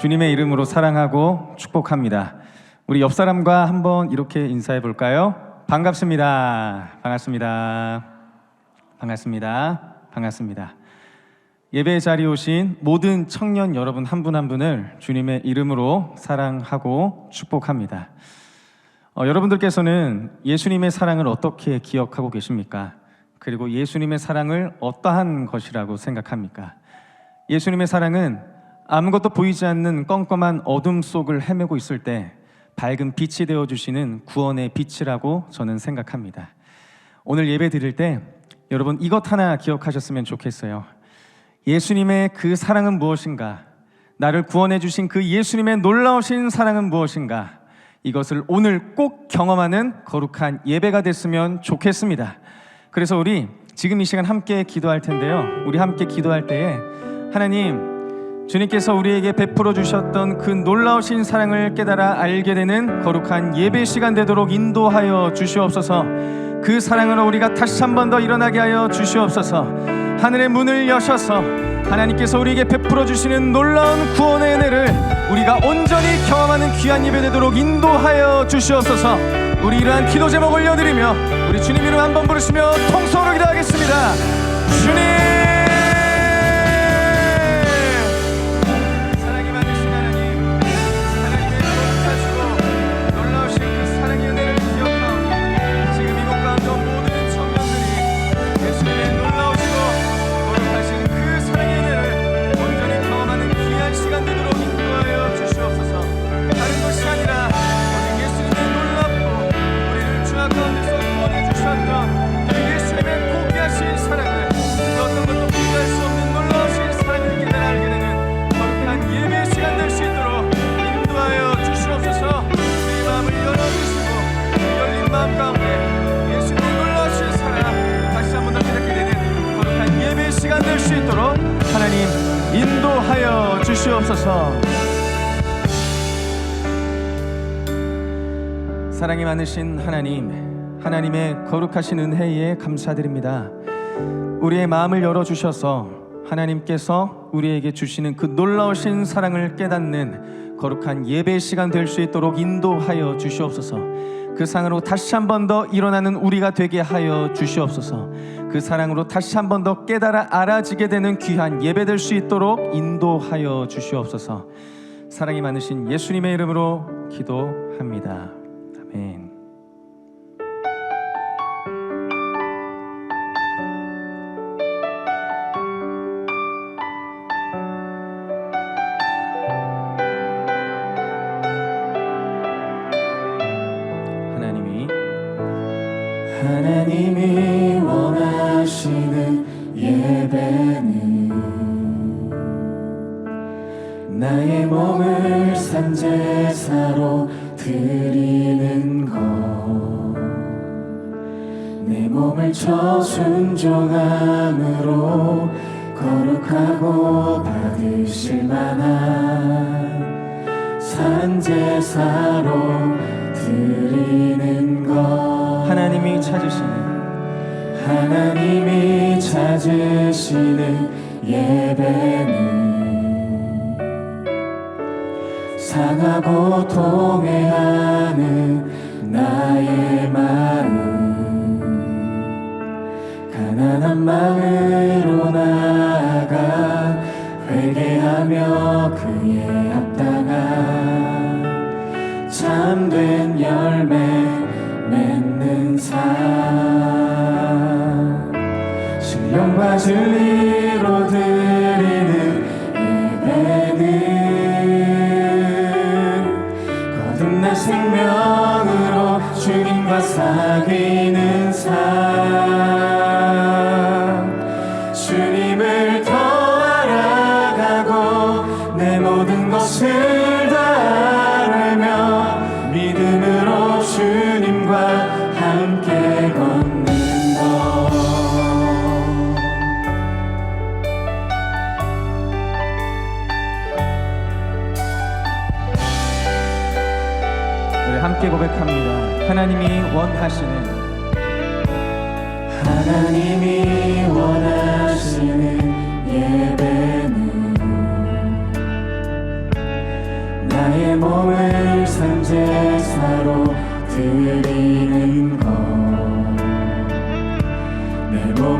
주님의 이름으로 사랑하고 축복합니다. 우리 옆 사람과 한번 이렇게 인사해 볼까요? 반갑습니다. 반갑습니다. 반갑습니다. 반갑습니다. 예배 자리에 오신 모든 청년 여러분 한분한 분을 주님의 이름으로 사랑하고 축복합니다. 어, 여러분들께서는 예수님의 사랑을 어떻게 기억하고 계십니까? 그리고 예수님의 사랑을 어떠한 것이라고 생각합니까? 예수님의 사랑은 아무것도 보이지 않는 껌껌한 어둠 속을 헤매고 있을 때 밝은 빛이 되어 주시는 구원의 빛이라고 저는 생각합니다. 오늘 예배 드릴 때 여러분 이것 하나 기억하셨으면 좋겠어요. 예수님의 그 사랑은 무엇인가? 나를 구원해 주신 그 예수님의 놀라우신 사랑은 무엇인가? 이것을 오늘 꼭 경험하는 거룩한 예배가 됐으면 좋겠습니다. 그래서 우리 지금 이 시간 함께 기도할 텐데요. 우리 함께 기도할 때에 하나님 주님께서 우리에게 베풀어 주셨던 그 놀라우신 사랑을 깨달아 알게 되는 거룩한 예배 시간 되도록 인도하여 주시옵소서. 그 사랑으로 우리가 다시 한 번 더 일어나게 하여 주시옵소서. 하늘의 문을 여셔서 하나님께서 우리에게 베풀어 주시는 놀라운 구원의 은혜를 우리가 온전히 경험하는 귀한 예배 되도록 인도하여 주시옵소서. 우리 이러한 기도 제목 올려드리며 우리 주님 이름 한번 부르시며 통성으로 기도하겠습니다. 주님. 하나님, 하나님의 거룩하신 은혜에 감사드립니다. 우리의 마음을 열어 주셔서 하나님께서 우리에게 주시는 그 놀라우신 사랑을 깨닫는 거룩한 예배 시간 될 수 있도록 인도하여 주시옵소서. 그 상으로 다시 한 번 더 일어나는 우리가 되게 하여 주시옵소서. 그 사랑으로 다시 한 번 더 깨달아 알아지게 되는 귀한 예배 될 수 있도록 인도하여 주시옵소서. 사랑이 많으신 예수님의 이름으로 기도합니다. 내 몸을 저순종함으로 거룩하고 받으실 만한 산제사로 드리는 것. 하나님이 찾으시는 하나님이 찾으시는 예배는 상하고 통회하는 나의 마음 가난한 마음으로 나아가 회개하며 그에 합당한 참된 열매 맺는 삶. 신령과 진리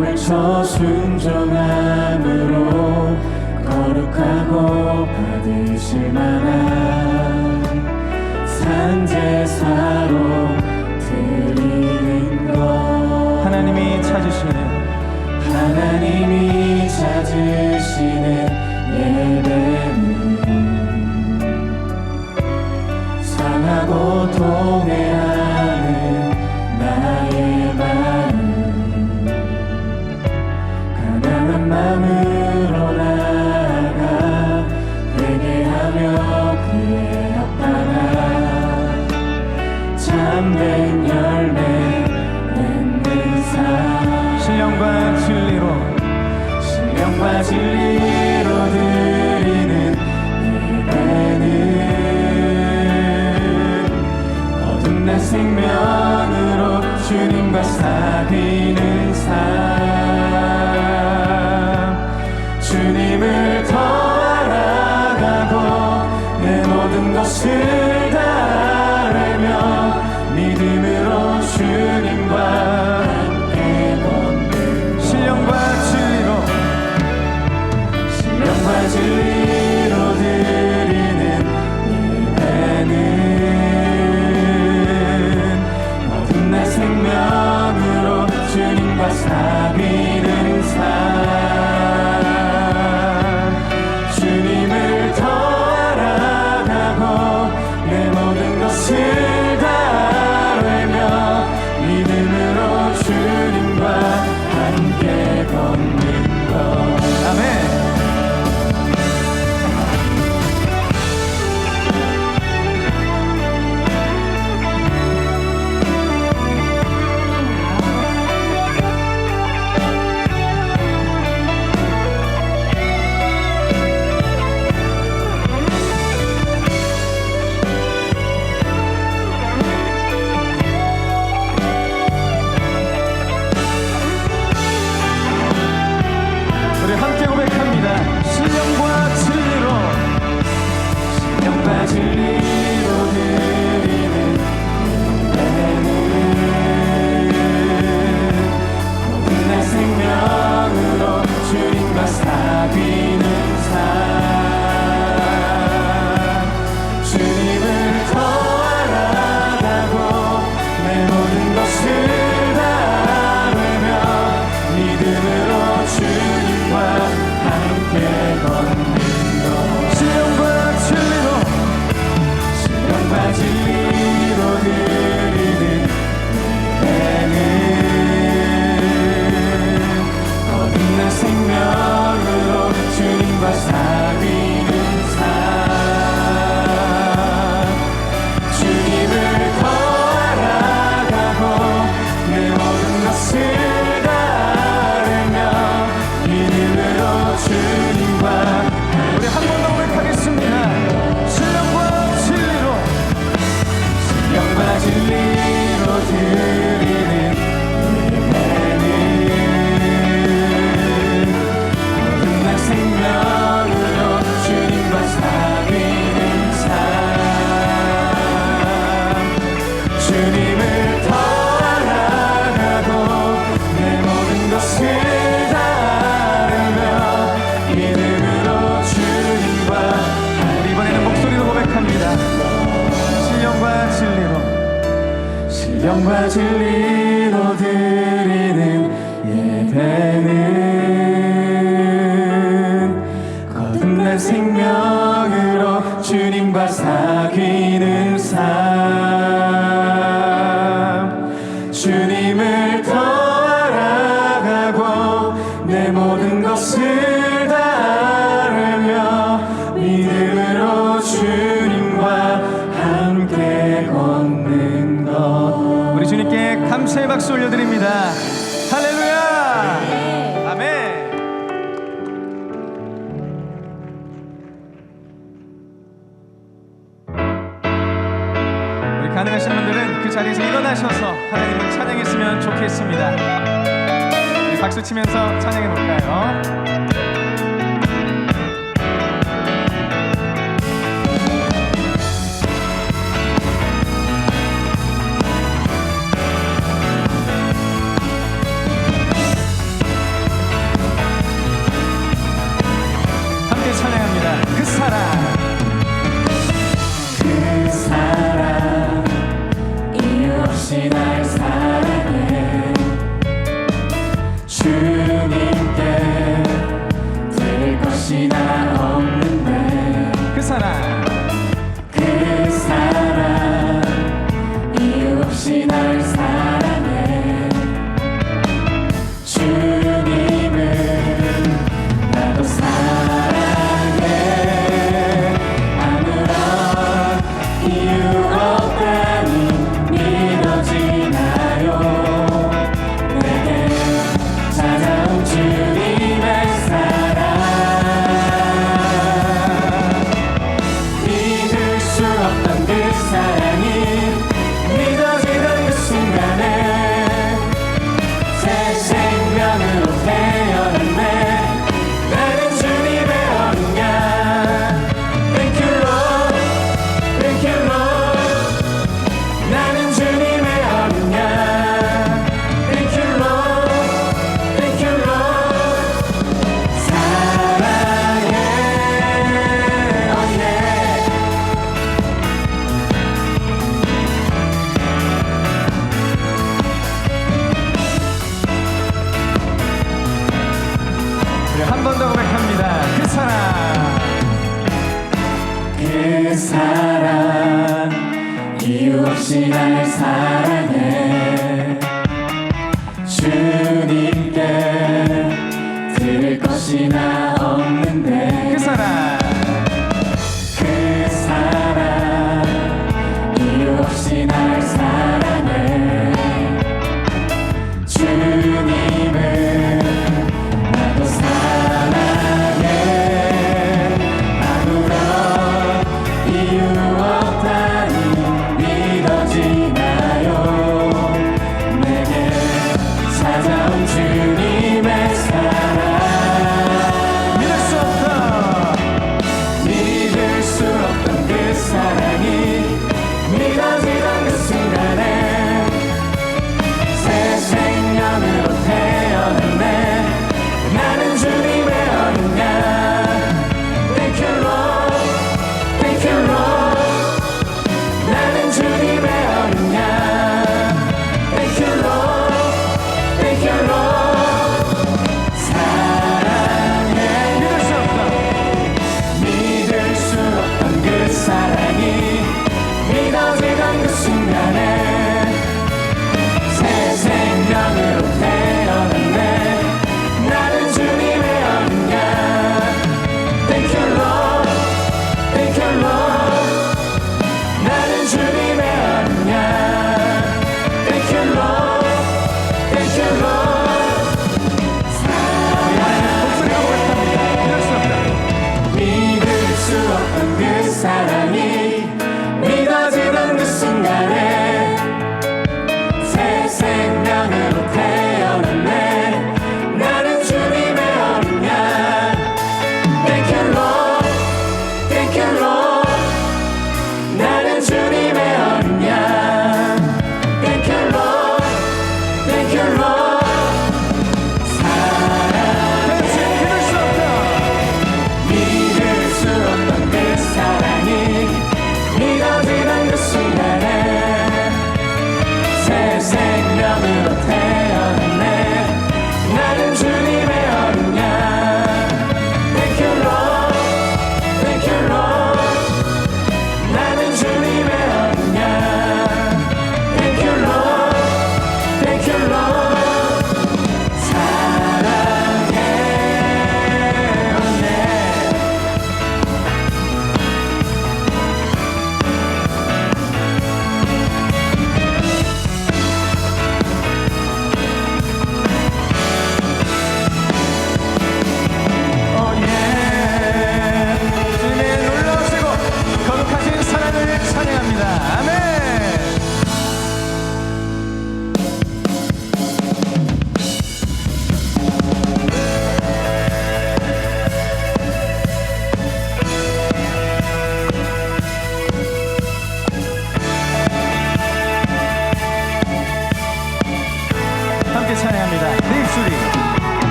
외쳐 순종함으로 거룩하고 받으실 만한 산제사로 드리는 것. 하나님이 찾으시는 하나님이 찾으시는 예배는 상하고 통해하 Memory.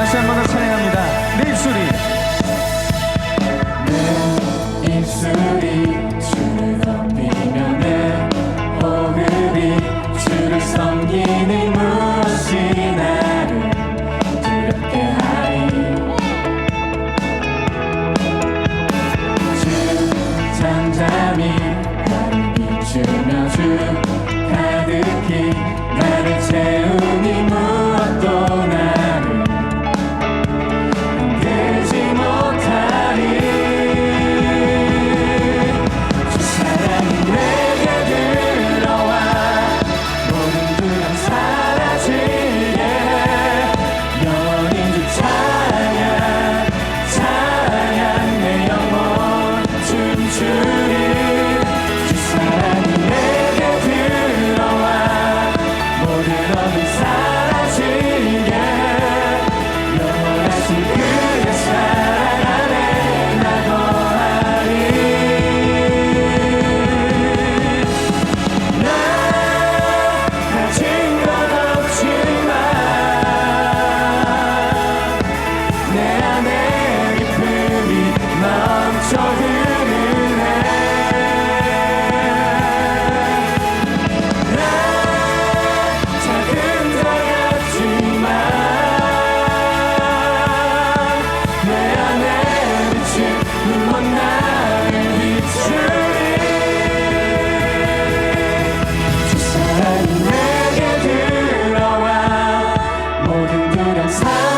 다시 한 번 더 찬양합니다. 내 입술이 내 입술이 It's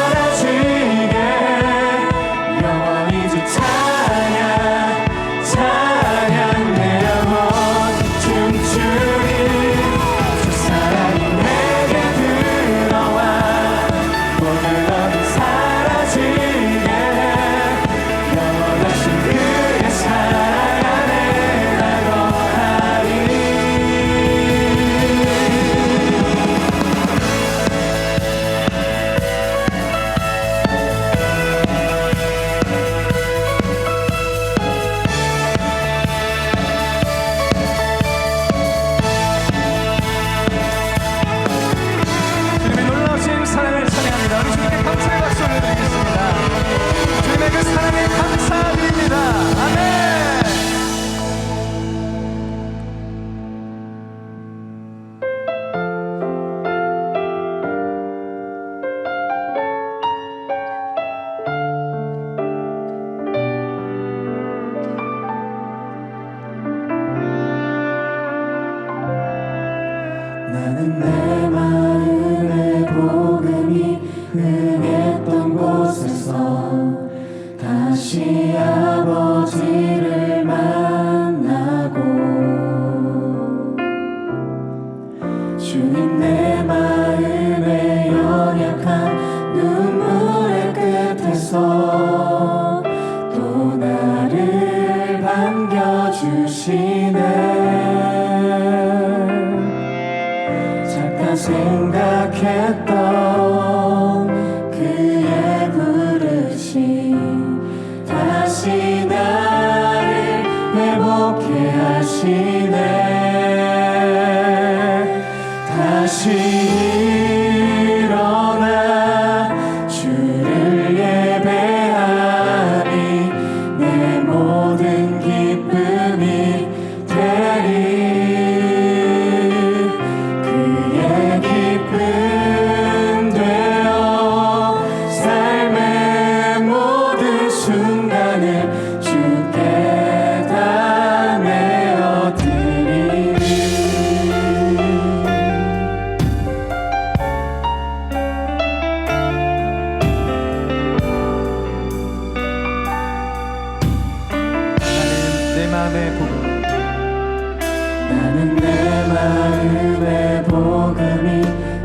나는 내 마음의 복음이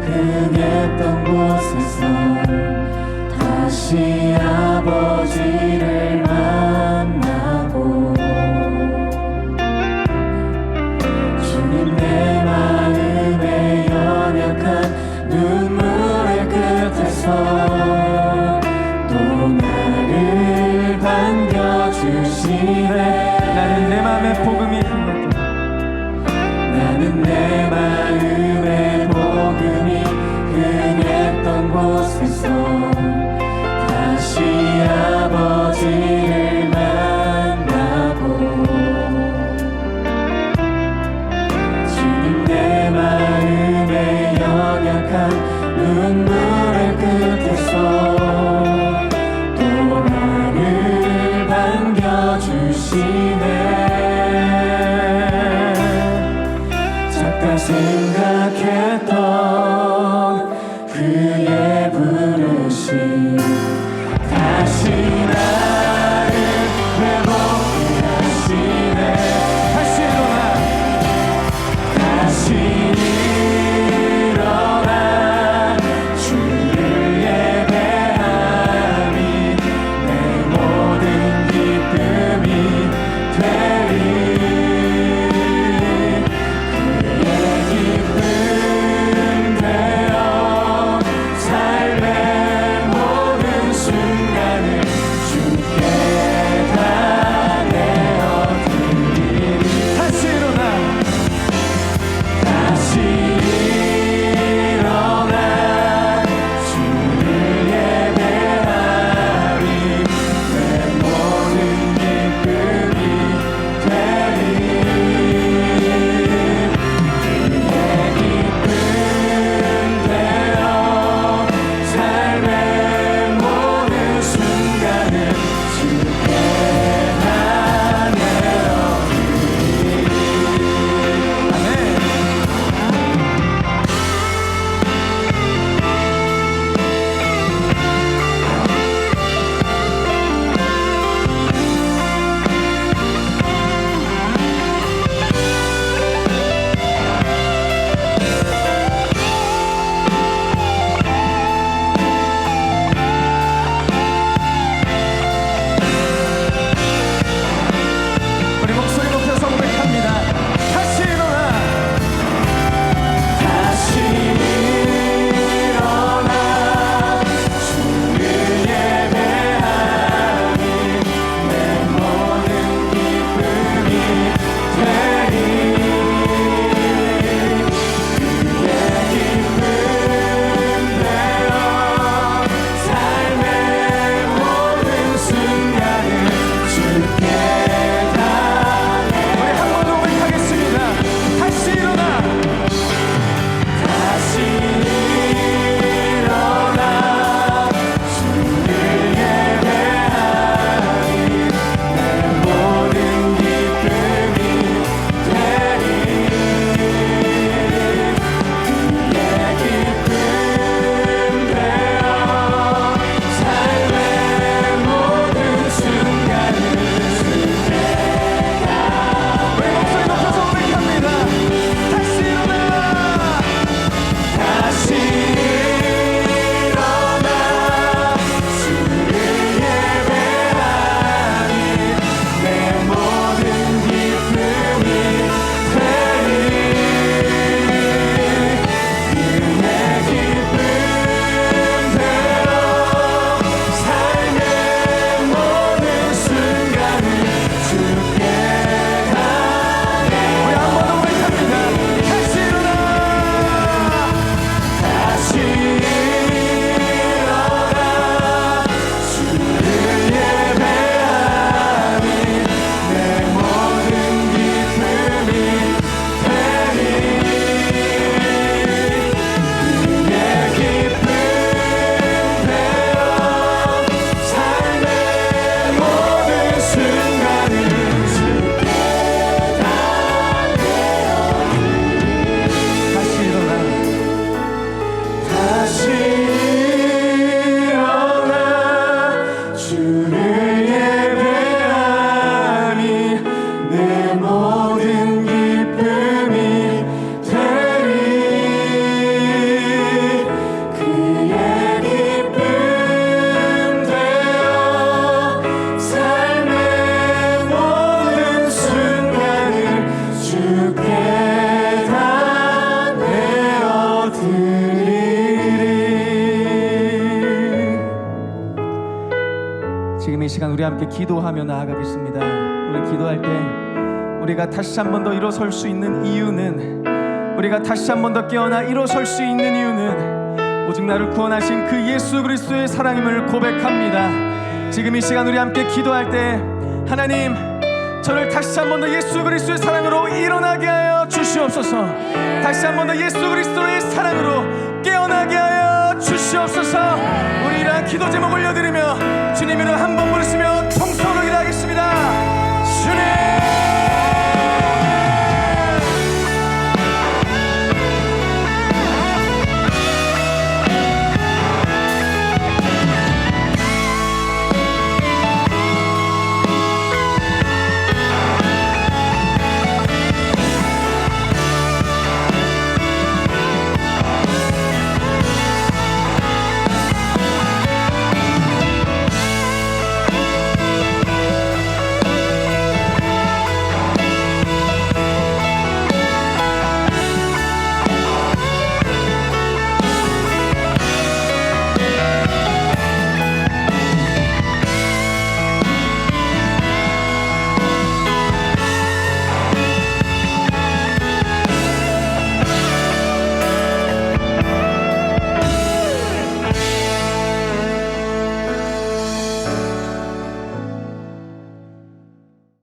흥했던 곳에서 다시 아버지 함께 기도하며 나아가겠습니다. 우리 기도할 때 우리가 다시 한 번 더 일어설 수 있는 이유는 우리가 다시 한 번 더 깨어나 일어설 수 있는 이유는 오직 나를 구원하신 그 예수 그리스도의 사랑임을 고백합니다. 지금 이 시간 우리 함께 기도할 때 하나님 저를 다시 한 번 더 예수 그리스도의 사랑으로 일어나게 하여 주시옵소서. 다시 한 번 더 예수 그리스도의 사랑으로 깨어나게 하여 주시옵소서. 우리 이러한 기도 제목 올려드리며 주님 이름 한번 부르시며 통성을